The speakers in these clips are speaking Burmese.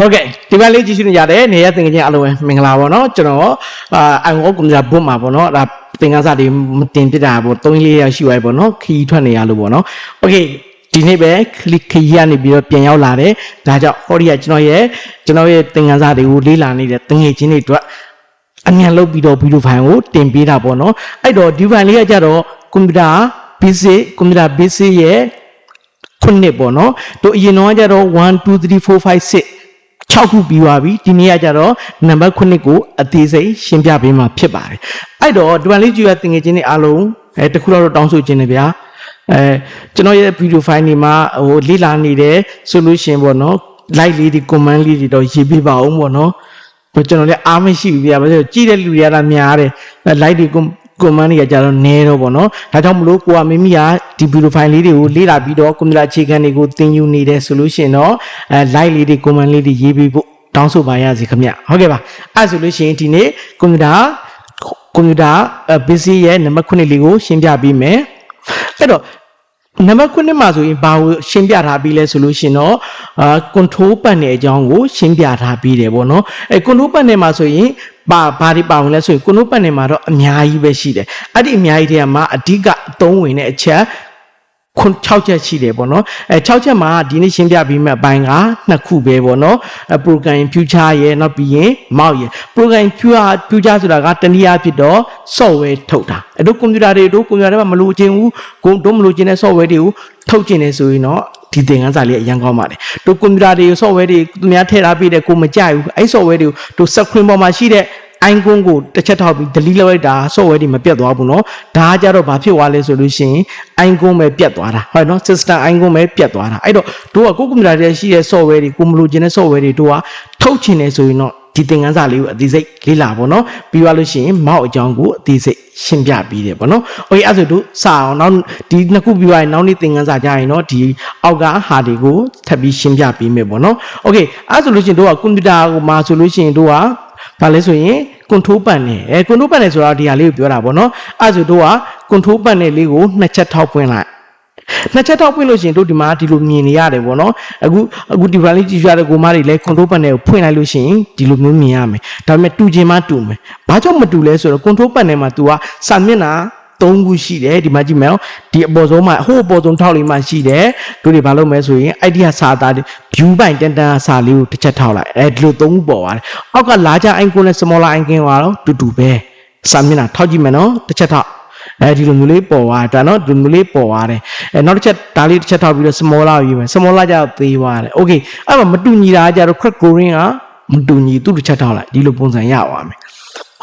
ဟုတ်ကဲ့ဒီဘက်လေးကြည့်ရှုနေကြတဲ့နေရသင်ငယ်ချင်းအားလုံးပဲမင်္ဂလာပါเนาะကျွန်တော်အာအန်ဟောကွန်ပျူတာဘုတ်မှာပေါ့เนาะဒါသင်ခန်းစာတွေမတင်ပြတာပေါ့3လေးရောက်ရှိသွားပြီပေါ့เนาะခီးထွက်နေရလို့ပေါ့เนาะโอเคဒီနေ့ပဲခလစ်ခီးရနေပြီးတော့ပြန်ရောက်လာတယ်ဒါကြောင့်ဟောဒီကကျွန်တော်ရဲ့ကျွန်တော်ရဲ့သင်ခန်းစာတွေကိုလေ့လာနေတဲ့သင်ငယ်ချင်းတွေအတွက်အမြန်လုပ်ပြီးတော့ဗီဒီယိုဖိုင်ကိုတင်ပေးတာပေါ့เนาะအဲ့တော့ဒီဖိုင်လေးကကြတော့ကွန်ပျူတာ basic ကွန်ပျူတာ basic ရဲ့ခုနှစ်ပေါ့နော်တို့အရင်တော့ကကြတော့1 2 3 4 5 6 6ခုပြီးသွားပြီဒီနေ့ကကြတော့နံပါတ်9ကိုအသေးစိတ်ရှင်းပြပေးမှာဖြစ်ပါတယ်အဲ့တော့ဒီမှာလေးကြည့်ရတင်ငယ်ချင်းတွေအားလုံးအဲတခုတော့တောင်းဆိုခြင်းနေဗျာအဲကျွန်တော်ရဲ့ဗီဒီယိုဖိုင်တွေမှာဟိုလေ့လာနေတဲ့ solution ပေါ့နော် like လေးတွေ comment လေးတွေတော့ရေးပေးပါအောင်ပေါ့နော်ဘယ်ကျွန်တော်လည်းအားမရှိဘူးဗျာဘာလို့လဲကြည့်တဲ့လူတွေကလည်းများတယ် like တွေ comment တွေကကြတော့နဲတော့ပေါ့နော်ဒါကြောင့်မလို့ကိုကမိမိကဒီဗီဒီယိုဖိုင်လေးတွေကိုလေ့လာပြီးတော့ကွန်ပျူတာအခြေခံတွေကိုသင်ယူနေတဲ့ဆိုလို့ရှိရင်တော့အဲ like လေးတွေ comment လေးတွေရေးပေးဖို့တောင်းဆိုပါရစေခင်ဗျဟုတ်ကဲ့ပါအဲ့ဆိုလို့ရှိရင်ဒီနေ့ကွန်ပျူတာကွန်ပျူတာ basic ရဲ့နံပါတ်9လေးကိုရှင်းပြပေးမယ်အဲ့တော့ နံပါတ်9မှာဆိုရင်ဘာကိုရှင်းပြထားပြီးလဲဆိုလို့ရှိရင်တော့အာ control panel အကြောင်းကိုရှင်းပြထားပြီးတယ်ပေါ့နော်အဲ control panel မှာဆိုရင်ဘာဘာတွေပါဝင်လဲဆိုရင် control panel မှာတော့အများကြီးပဲရှိတယ်အဲ့ဒီအများကြီးတွေကမှအဓိကအသုံးဝင်တဲ့အချက် ခွန်6ချက်ရှိတယ်ပေါ့နော်အဲ6ချက်မှာဒီနေ့ရှင်းပြပေးမယ့်အပိုင်းကနှစ်ခုပဲပေါ့နော်အဲ program future ရဲ့နောက်ပြီးရင် mouse ရဲ့ program future future ဆိုတာကတနည်းအားဖြင့်တော့ software ထုတ်တာအဲတို့ကွန်ပျူတာတွေတို့ကွန်ပျူတာတွေမှာမလိုချင်ဘူးကိုတို့မလိုချင်တဲ့ software တွေကိုထုတ်ချင်နေဆိုရင်တော့ဒီသင်ခန်းစာလေးအရင်ကောင်းပါတယ်တို့ကွန်ပျူတာတွေ software တွေသူများထည့်ထားပြီးတဲ့ကိုမကြိုက်ဘူးအဲ့ software တွေကိုတို့ screen ပေါ်မှာရှိတဲ့ icon ကိုတစ်ချက်ထောက်ပြီး delete လုပ်လိုက်တာ software တွေမပြတ်သွားဘူးเนาะဒါကကြတော့ဘာဖြစ်သွားလဲဆိုလို့ရှိရင် icon ပဲပြတ်သွားတာဟုတ်เนาะ system icon ပဲပြတ်သွားတာအဲ့တော့တို့ကကိုယ်ကွန်ပျူတာတွေရှိတဲ့ software တွေကိုမလိုချင်တဲ့ software တွေတို့ကထုတ်ချင်တယ်ဆိုရင်တော့ဒီသင်ခန်းစာလေးကိုအသေးစိတ်လေ့လာပေါ့နော်ပြီးသွားလို့ရှိရင်မောက်အကြောင်းကိုအသေးစိတ်ရှင်းပြပြီးတယ်ပေါ့နော်โอเคအဲ့ဆိုတို့စအောင်နောက်ဒီနှစ်ခုပြီးသွားရင်နောက်နေ့သင်ခန်းစာကြရင်တော့ဒီအောက်ကဟာတွေကိုထပ်ပြီးရှင်းပြပေးမယ်ပေါ့နော်โอเคအဲ့ဆိုလို့ရှိရင်တို့ကကွန်ပျူတာကိုမှာဆိုလို့ရှိရင်တို့ကဘာလဲဆိုရင် control panel အဲ control panel ဆိုတာဒီဟာလေးကိုပြောတာပေါ့နော်အဲ့ဆိုတို့က control panel လေးကိုနှစ်ချက်ထောက်ပွင့်လိုက်နှစ်ချက်ထောက်ပွင့်လို့ရှိရင်တို့ဒီမှာဒီလိုမြင်နေရတယ်ပေါ့နော်အခုအခုဒီ value ကြည့်ရတဲ့ကိုမတွေလည်း control panel ကိုဖွင့်လိုက်လို့ရှိရင်ဒီလိုမျိုးမြင်ရမယ်ဒါပေမဲ့တူချင်မှတူမယ်ဘာကြောင့်မတူလဲဆိုတော့ control panel မှာ तू ကစာမျက်နှာ သုံးခုရှိတယ်ဒီမှာကြည့်မယ်နော်ဒီအပေါ်ဆုံးမှာဟိုအပေါ်ဆုံးထောက်လေးမှာရှိတယ်တို့တွေဘာလုပ်မလဲဆိုရင်အဲ့ဒီဟာစာသား view ပိုင်တန်တန်စာလေးကိုတစ်ချက်ထောက်လိုက်အဲဒီလိုသုံးခုပေါ်သွားတယ်အောက်က larger icon နဲ့ smaller icon ကတော့တူတူပဲစာမျက်နှာထောက်ကြည့်မယ်နော်တစ်ချက်ထောက်အဲဒီလိုမျိုးလေးပေါ်သွားတာနော်ဒီလိုမျိုးလေးပေါ်သွားတယ်အဲနောက်တစ်ချက်ဒါလေးတစ်ချက်ထောက်ပြီးတော့ smaller ကိုယူမယ် smaller ကျတော့သေးသွားတယ် okay အဲ့မှာမတူညီတာကကျတော့ crack green ကမတူညီသူ့တစ်ချက်ထောက်လိုက်ဒီလိုပုံစံရသွားမယ်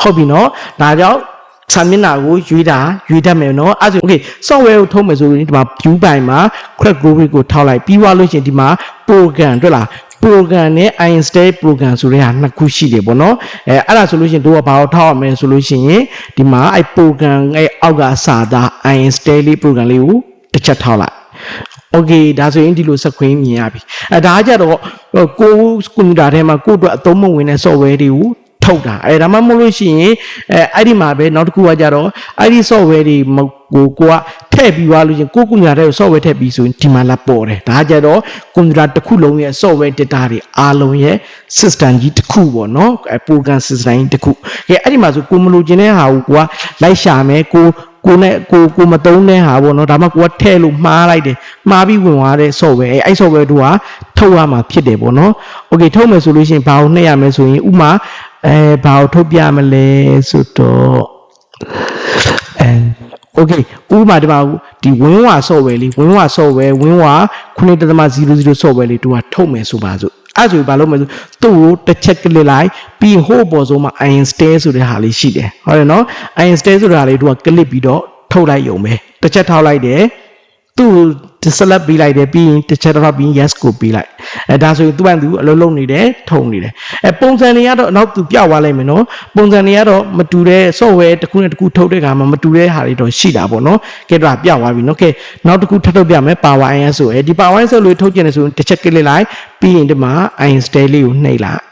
ဟုတ်ပြီနော်ဒါကြောင့် စာမျက်နှာကိုရွေးတာရွေးတတ်မယ်နော်အဲ့ဒါဆို okay software ကိုထုတ်မယ်ဆိုရင်ဒီမှာ view ပိုင်းမှာ crack glory ကိုထောက်လိုက်ပြီးွားလို့ရှင်ဒီမှာ program တွေ့လား program နဲ့ install program ဆိုတဲ့ဟာနှစ်ခုရှိတယ်ပေါ့နော်အဲအဲ့ဒါဆိုလို့ရှင်တို့ကဘာကိုထောက်ရမလဲဆိုလို့ရှင်ဒီမှာအဲ့ program အဲ့အောက်ကစာသား install လေး program လေးကိုတစ်ချက်ထောက်လိုက် okay ဒါဆိုရင်ဒီလိုစက်ခွင်းမြင်ရပြီအဲဒါကြတော့ကိုယ်ကွန်ပျူတာထဲမှာကိုယ့်အတွက်အသုံးမဝင်တဲ့ software တွေကို ထုတ်တာအဲဒါမှမဟုတ်လို့ရှိရင်အဲအဲ့ဒီမှာပဲနောက်တစ်ခုကကြတော့အဲ့ဒီ software တွေမကိုကိုကထည့်ပြီးသွားလို့ရှိရင်ကိုကွန်ပျူတာထဲကို software ထည့်ပြီးဆိုရင်ဒီမှာလာပေါ်တယ်ဒါကကြတော့ကွန်ပျူတာတစ်ခုလုံးရဲ့ software data တွေအားလုံးရဲ့ system ကြီးတစ်ခုပေါ့နော်အဲ program system ကြီးတစ်ခုကဲအဲ့ဒီမှာဆိုကိုမလို့ခြင်းတဲ့ဟာကိုကိုကလိုက်ရှာမယ်ကိုကိုနဲ့ကိုကိုမတုံးတဲ့ဟာပေါ့နော်ဒါမှကိုကထဲ့လို့မှားလိုက်တယ်မှားပြီးဝင်သွားတဲ့ software အဲအဲ့ software တို့ကထုတ်ရမှာဖြစ်တယ်ပေါ့နော် okay ထုတ်မယ်ဆိုလို့ရှိရင်ဘာကိုနှိပ်ရမလဲဆိုရင်ဥမာ အဲဘာကိုထုတ်ပြမလဲဆိုတော့အဲ okay ဥပမာဒီမှာဒီ WinWa software လေး WinWa software WinWa 9.00 software လေးတို့ကထုတ်မယ်ဆိုပါစို့အဲ့ဆိုဘာလုပ်မလဲဆိုသူ့ကိုတစ်ချက်ကလစ်လိုက်ပြီးဟို့ပေါ်ဆုံးမှာ install ဆိုတဲ့ဟာလေးရှိတယ်ဟုတ်တယ်နော် install ဆိုတဲ့ဟာလေးတို့ကကလစ်ပြီးတော့ထုတ်လိုက်ရုံပဲတစ်ချက်ထောက်လိုက်တယ်သူ့ select ပေးလိုက်တယ်ပြီးရင်တစ်ချက်တော့ပြီး yes ကိုပေးလိုက်အဲဒါဆိုရင်သူ့ဘန်သူအလုံးလုံးနေတယ်ထုံနေတယ်အဲပုံစံတွေကတော့နောက်သူပြသွားလိုက်မယ်နော်ပုံစံတွေကတော့မတူတဲ့ software တစ်ခုနဲ့တစ်ခုထုတ်တဲ့အခါမှာမတူတဲ့ဟာတွေတော့ရှိတာပေါ့နော်ကဲတော့ပြသွားပြီနော်ကဲနောက်တစ်ခုထပ်ထုတ်ပြမယ် power ins ဆိုရယ်ဒီ power ins လို့ထုတ်ကျင်တယ်ဆိုရင်တစ်ချက်ကလစ်လိုက်ပြီးရင်ဒီမှာ install လေးကိုနှိပ်လိုက်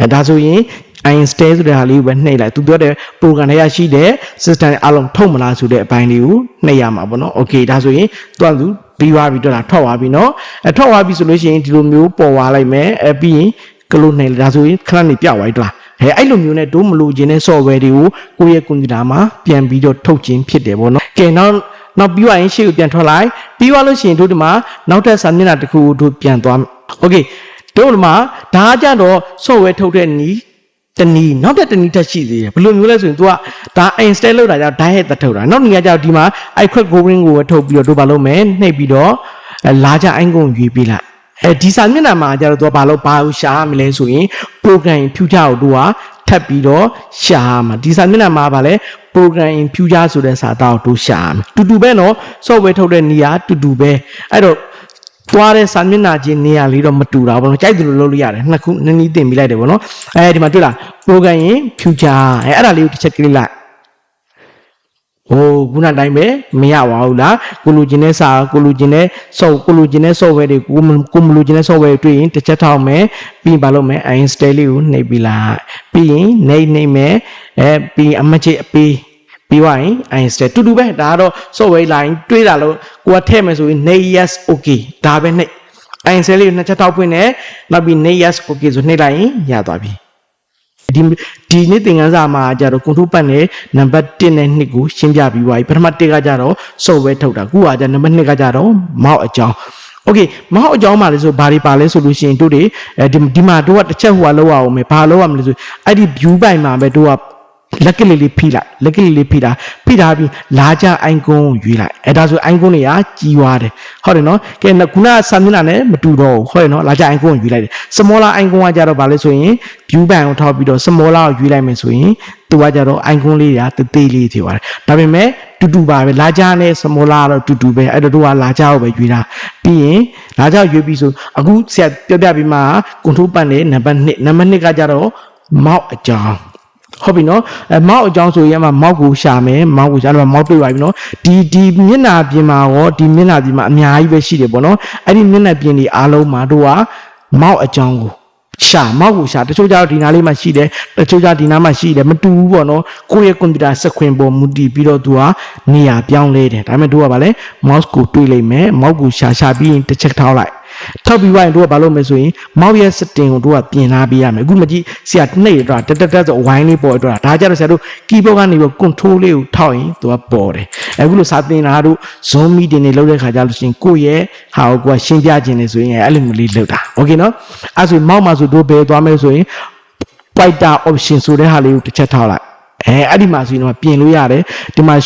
အဲဒါဆိုရင် install ဆိုတဲ့ဟာလေးကိုပဲနှိပ်လိုက်သူပြောတဲ့ program ထဲရရှိတဲ့ system တွေအလုံးထုတ်မလားဆိုတဲ့အပိုင်းလေးကိုနှိပ်ရမှာပေါ့နော် okay ဒါဆိုရင်သူကသူ ပြီးသွားပြီတော့လားထွက်သွားပြီနော်အဲထွက်သွားပြီဆိုလို့ရှိရင်ဒီလိုမျိုးပေါ်သွားလိုက်မယ်အဲပြီးရင် ကလို့နေဒါဆိုရင်ခဏနေပြောက်သွားပြီတလားဟဲအဲ့လိုမျိုးနဲ့တို့မလို့ခြင်းတဲ့ software တွေကိုကိုယ့်ရဲ့ကွန်ပျူတာမှာပြန်ပြီးတော့ထုတ်ခြင်းဖြစ်တယ်ပေါ့နော်ကဲနောက်နောက်ပြီးသွားရင်ရှေ့ကိုပြန်ထွက်လိုက်ပြီးသွားလို့ရှိရင်တို့ဒီမှာနောက်ထပ်စာမျက်နှာတစ်ခုကိုတို့ပြန်သွားโอเคတို့ဒီမှာဒါကကြတော့ software ထုတ်တဲ့နီး တဏီနောက်တဲ့တဏီတက်ရှိသေးတယ်ဘယ်လိုမျိုးလဲဆိုရင် तू ကဒါ install လုပ်တာကြောင့် direct သက်ထုတ်တာနောက်နေ့ကကြောင့်ဒီမှာ iQuick going ကိုထုတ်ပြီးတော့တို့ဘာလုပ်မယ်နှိပ်ပြီးတော့လာကြအိုင်ကုန်ရွေးပေးလိုက်အဲဒီစာမျက်နှာမှာကျတော့ तू ဘာလို့ဘာလို့ရှာရမလဲဆိုရင် program future ကို तू ကထပ်ပြီးတော့ရှာရမှာဒီစာမျက်နှာမှာဗာလဲ program future ဆိုတဲ့စာသားကို तू ရှာရမှာတူတူပဲနော် software ထုတ်တဲ့နေရာတူတူပဲအဲ့တော့ သွားတဲ့စာမျက်နှာချင်းနေရာလေးတော့မတူတာဘောနော်ကြိုက်တယ်လို့လုပ်လို့ရတယ်နှစ်ခုနည်းနည်းတင်ပြလိုက်တယ်ဘောနော်အဲဒီမှာတွေ့လား program ရင် future အဲအဲ့ဒါလေးကိုတစ်ချက်ကလေးလိုက်ဟိုခုနတိုင်းပဲမရပါဘူးလားကိုလူချင်းတဲ့စာကိုလူချင်းတဲ့ soft ကိုလူချင်းတဲ့ software တွေကိုမကိုမလူချင်းတဲ့ software တွေ့ရင်တစ်ချက်ထောက်မယ်ပြီးရင်ဘာလုပ်မလဲ install လေးကိုနှိပ်ပြီးလိုက်ပြီးရင်နှိပ်နှိပ်မယ်အဲပြီးရင်အမချစ်အပေး ပြီးသွားရင် install တူတူပဲဒါကတော့ software line တွေးတာလို့ကိုကထည့်မယ်ဆိုရင် nay yes okay ဒါပဲနှိပ် install လေးကိုနှစ်ချက်ထောက်ဖွင့်တယ်နောက်ပြီး nay yes okay ဆိုနှိပ်လိုက်ရင်ရသွားပြီဒီဒီနေ့သင်ခန်းစာမှာကြတော့ control ပတ်နဲ့ number 1နဲ့2ကိုရှင်းပြပြီးသွားပြီပထမ1ကကြတော့ software ထုတ်တာခုကကြ number 2ကကြတော့ mouse အကြောင်း okay မဟုတ်အကြောင်းပါလေဆိုဘာတွေပါလဲဆိုလို့ရှိရင်တို့တွေအဲဒီဒီမှာတို့ကတစ်ချက်ဟိုကလောက်အောင်မယ်ဘာလောက်ရမလဲဆိုအဲ့ဒီ view ပိုင်မှာပဲတို့က လက်ကလေးလေးဖိလိုက်လက်ကလေးလေးဖိတာဖိထားပြီးလာကြအိုင်ကွန်းကိုရွေးလိုက်အဲဒါဆိုအိုင်ကွန်းတွေကကြီးွားတယ်ဟုတ်တယ်နော်ကဲခုနကဆာမျက်နှာနဲ့မတူတော့ဘူးဟုတ်တယ်နော်လာကြအိုင်ကွန်းကိုရွေးလိုက်တယ် smaller အိုင်ကွန်းကကြတော့ဗာလဲဆိုရင် view ပိုင်ကိုထောက်ပြီးတော့ smaller ကိုရွေးလိုက်မယ်ဆိုရင်သူကကြတော့အိုင်ကွန်းလေးတွေကတေးသေးလေးဖြစ်သွားတယ်ဒါပေမဲ့တူတူပါပဲလာကြနဲ့ smaller တော့တူတူပဲအဲ့တော့တို့ကလာကြကိုပဲရွေးတာပြီးရင်လာကြရွေးပြီးဆိုအခုဆရာပြောပြပြီးမှ control ပတ်နဲ့နံပါတ်1နံပါတ်2ကကြတော့ mouse အကြောင်း ဟုတ်ပြီနော်အဲမောက်အကြောင်းဆိုရင်မှမောက်ကိုရှာမယ်မောက်ကိုရှာတော့မောက်တွေ့ပါပြီနော်ဒီဒီမျက်နှာပြင်မှာရောဒီမျက်နှာပြင်မှာအများကြီးပဲရှိတယ်ပေါ့နော်အဲ့ဒီမျက်နှာပြင်ဒီအားလုံးမှာတို့ကမောက်အကြောင်းကိုရှာမောက်ကိုရှာတချို့ကျတော့ဒီနားလေးမှာရှိတယ်တချို့ကျဒီနားမှာရှိတယ်မတူဘူးပေါ့နော်ကိုယ့်ရဲ့ကွန်ပျူတာစခွင်ပေါ်မူတည်ပြီးတော့သူကနေရာပြောင်းလဲတယ်ဒါပေမဲ့တို့ကဗာလဲ mouse ကိုတွေးလိုက်မယ် mouse ကိုရှာရှာပြီးရင်တစ်ချက်ထောက်လိုက် ထောက်ပြီးသွားရင်တို့ကဘာလုပ်မလဲဆိုရင် mouse ရဲ့ setting ကိုတို့ကပြင်ထားပေးရမယ်အခုမကြည့်ဆရာနှိပ်တော့တက်တက်တက်ဆိုဝိုင်းလေးပေါ်တော့ဒါကြတော့ဆရာတို့ keyboard ကနေပြီး control လေးကိုထောက်ရင်သူကပေါ်တယ်အခုလို့စာသင်တာတို့ zoom meeting တွေလုပ်တဲ့ခါကျလို့ရှိရင်ကိုယ့်ရဲ့ဟာကိုကိုယ်ရှင်းပြခြင်းနေဆိုရင်အဲ့လိုမျိုးလေးလုပ်တာ okay နော်အဲ့ဆို mouse မှာဆိုတို့ဘယ်သွားမလဲဆိုရင် pointer option ဆိုတဲ့ဟာလေးကိုတစ်ချက်ထောက်လိုက် အဲအဲ့ဒီမှာဆိုရင်တော့ပြင်လို့ရတယ်ဒီမှာ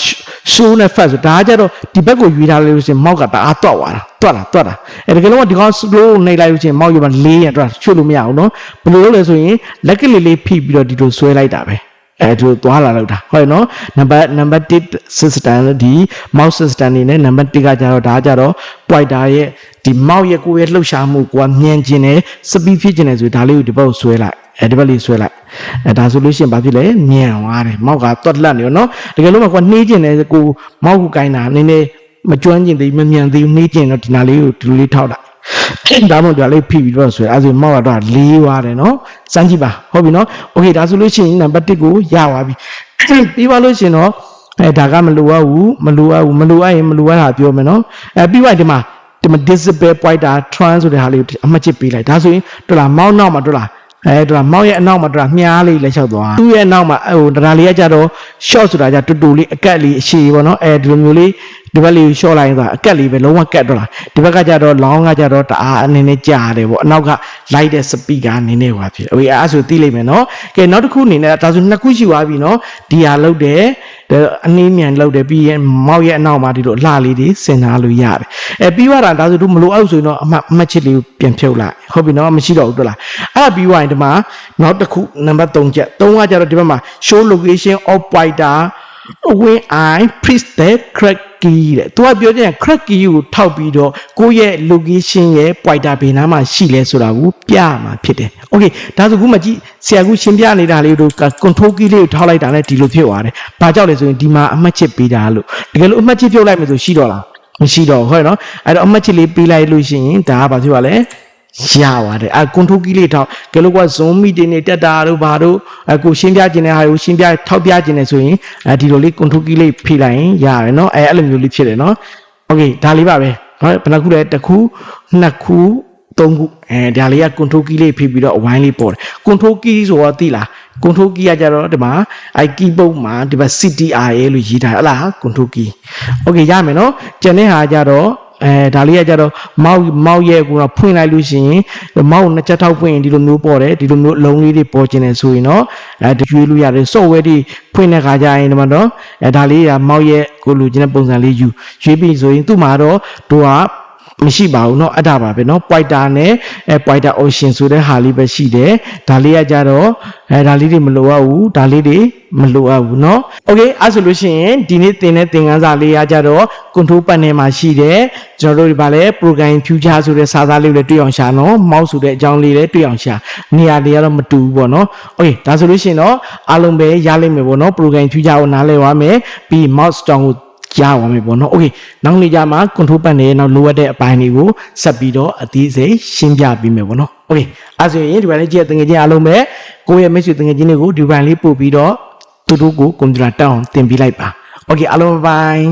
show နဲ့ fast ဆိုဒါကကြတော့ဒီဘက်ကိုရွေးထားလိုက်လို့ရှိရင်မောက်ကတအားတော့သွားတာတွတ်လာတွတ်လာအဲတကယ်လို့ဒီကောင် slow နှိပ်လိုက်လို့ရှိရင်မောက်ရပါလေးရတွတ်ချွတ်လို့မရဘူးနော်ဘယ်လိုလုပ်လဲဆိုရင်လက်ကလေးလေးဖိပြီးတော့ဒီလိုဆွဲလိုက်တာပဲ အဲဒီလိုသွားလာလောက်တာဟုတ်နော်နံပါတ်နံပါတ်1 system ဒီ mouse system နေနဲ့နံပါတ်1ကကြတော့ဒါကကြတော့ pointer ရဲ့ဒီ mouse ရဲ့ကိုယ့်ရဲ့လှုပ်ရှားမှုကိုကမြင်ကျင်တယ် speed ဖြစ်ကျင်တယ်ဆိုဒါလေးကိုဒီဘက်ကိုဆွဲလိုက်အဲဒီဘက်လေးဆွဲလိုက်အဲဒါဆိုလို့ရှိရင်ဘာဖြစ်လဲမြန်သွားတယ်မောက်ကတွတ်လက်နေရောနော်တကယ်လို့မကွာနှေးကျင်တယ်ကိုမောက်ကိုကိုင်းတာနည်းနည်းမကျွမ်းကျင်သေးမမြန်သေးနှေးကျင်တော့ဒီနာလေးကိုဒီလိုလေးထောက်တာ ဒါမှမဟုတ်ဒါလေးဖိပြီးတော့ဆွဲအဲဆိုမောက်ကတော့လေးသွားတယ်နော်စမ်းကြည့်ပါဟုတ်ပြီနော်โอเคဒါဆိုလို့ရှိရင်နံပါတ်1ကိုရသွားပြီပြီးပါလို့ရှိရင်တော့အဲဒါကမလိုအပ်ဘူးမလိုအပ်ဘူးမလိုအပ်ရင်မလိုအပ်တာပြောမယ်နော်အဲပြီးပါဒီမှာဒီမှာ disable pointer trans ဆိုတဲ့ဟာလေးကိုအမှတ်ချစ်ပေးလိုက်ဒါဆိုရင်တော်လားမောက်နောက်မှာတော်လားအဲတော်မောက်ရဲ့အနောက်မှာတော်မြားလေးလက်လျှောက်သွားသူ့ရဲ့အနောက်မှာဟိုတရားလေးကကြတော့ short ဆိုတာကြတူတူလေးအကက်လေးအရှိပေါ့နော်အဲဒီလိုမျိုးလေး ဒီဘက်လေးကိုလျှော့လိုက်ရင်ဆိုတာအကက်လေးပဲလုံးဝကက်တော့လာဒီဘက်ကကြတော့လောင်းကကြတော့တအားအနေနဲ့ကြာတယ်ပေါ့အနောက်ကလိုက်တဲ့ speaker အနေနဲ့ပါဖြစ်အေးအဲ့ဆိုသိလိမ့်မယ်နော်ကဲနောက်တစ်ခုအနေနဲ့ဒါဆိုနှစ်ခုရှိသွားပြီနော်ဒီဟာလောက်တယ်အနည်းမြန်လောက်တယ်ပြီးရင်မောက်ရဲ့အနောက်မှာဒီလိုအလှလေးတွေဆင်ထားလို့ရတယ်အဲပြီးသွားတာဒါဆိုသူမလိုအောက်ဆိုရင်တော့အမှတ်အမှတ်ချစ်လေးကိုပြန်ဖြုတ်လိုက်ဟုတ်ပြီနော်မရှိတော့ဘူးတို့လားအဲ့ဒါပြီးသွားရင်ဒီမှာနောက်တစ်ခုနံပါတ်3ချက်3ကကြတော့ဒီဘက်မှာ show location of pointer when i press the crack key တဲ့သူကပြောချင် crack key ကိုထောက်ပြီးတော့ကိုယ့်ရဲ့ location ရဲ့ pointer ဘယ်နားမှာရှိလဲဆိုတာကိုပြမှာဖြစ်တယ် okay ဒါဆိုခုမှကြည့်ဆရာကရှင်းပြနေတာလေးတို့ control key လေးကိုထောက်လိုက်တာနဲ့ဒီလိုဖြစ်သွားတယ်ဘာကြောင့်လဲဆိုရင်ဒီမှာအမှတ်ချစ်ပေးတာလို့တကယ်လို့အမှတ်ချစ်ပြုတ်လိုက်မယ်ဆိုရှိတော့လားမရှိတော့ဟုတ်နော်အဲ့တော့အမှတ်ချစ်လေးပေးလိုက်လို့ရှိရင်ဒါကဘာဖြစ်ပါလဲ ရပါတယ်အဲကွန်ထိုကီလေးထောက်ကဲလို့က zoom meeting တွေတက်တာတို့ဘာတို့အကိုရှင်းပြခြင်းတဲ့ဟာကိုရှင်းပြထောက်ပြခြင်းနဲ့ဆိုရင်အဲဒီလိုလေးကွန်ထိုကီလေးဖိလိုက်ရင်ရတယ်เนาะအဲအဲ့လိုမျိုးလေးဖြစ်တယ်เนาะโอเคဒါလေးပါပဲเนาะဘယ်နှခုလဲတစ်ခုနှစ်ခု သုံးခုအဲဒါလေးက control key လေးဖိပြီးတော့အဝိုင်းလေးပေါ်တယ် control key ဆိုတော့သိလား control key ကကြတော့ဒီမှာအဲ keyboard မှာဒီမှာ CTRL လို့ရေးထားတယ်ဟလား control key okay ရမယ်နော်ကျန်တဲ့ဟာကြတော့ အဲဒါလေးကကြတော့မောက်မောက်ရဲ့ကိုတော့ဖွင့်လိုက်လို့ရှိရင်မောက်နှစ်ချက်ထောက်ဖွင့်ရင်ဒီလိုမျိုးပေါ်တယ်ဒီလိုမျိုးအလုံးလေးတွေပေါ်ကျင်တယ်ဆိုရင်တော့အဲရွေးလို့ရတယ် software တွေဖွင့်တဲ့ခါကျရင်ဒီမှာတော့အဲဒါလေးကမောက်ရဲ့ကိုလိုချင်တဲ့ပုံစံလေးယူရွေးပြီးဆိုရင်သူ့မှာတော့တို့က မရှိပါဘူးเนาะအဲ့ဒါပါပဲเนาะ pointer နဲ့အဲ pointer option ဆိုတဲ့ဟာလေးပဲရှိတယ်ဒါလေးကကြတော့အဲဒါလေးတွေမလိုအပ်ဘူးဒါလေးတွေမလိုအပ်ဘူးเนาะ okay အဲ့ဆိုလို့ရှိရင်ဒီနေ့သင်တဲ့သင်ခန်းစာလေးကကြတော့ control panel မှာရှိတယ်ကျွန်တော်တို့ဒီပါလဲ program future ဆိုတဲ့စာသားလေးကိုလည်းတွေ့အောင်ရှာနော် mouse ဆိုတဲ့အကြောင်းလေးလည်းတွေ့အောင်ရှာနေရာတွေကတော့မတူဘူးပေါ့เนาะ okay ဒါဆိုလို့ရှိရင်တော့အားလုံးပဲရလိမ့်မယ်ပေါ့เนาะ program future ကိုနားလည်သွားမယ်ပြီး mouse တောင်းကို ကြားပါမယ်ပေါ့နော်။ Okay နောက်နေ့ကျမှ control panel ရဲ့နောက်လိုအပ်တဲ့အပိုင်းတွေကိုဆက်ပြီးတော့အသေးစိတ်ရှင်းပြပေးမယ်ပေါ့နော်။ Okay အဲဆိုရင်ဒီဘက်လေးကြည့်တဲ့တငယ်ချင်းအားလုံးပဲကိုယ့်ရဲ့မိတ်ဆွေတငယ်ချင်းတွေကိုဒီဘက်လေးပို့ပြီးတော့သူတို့ကိုကွန်ပျူတာတောင်းတင်ပေးလိုက်ပါ။ Okay အားလုံးဘိုင်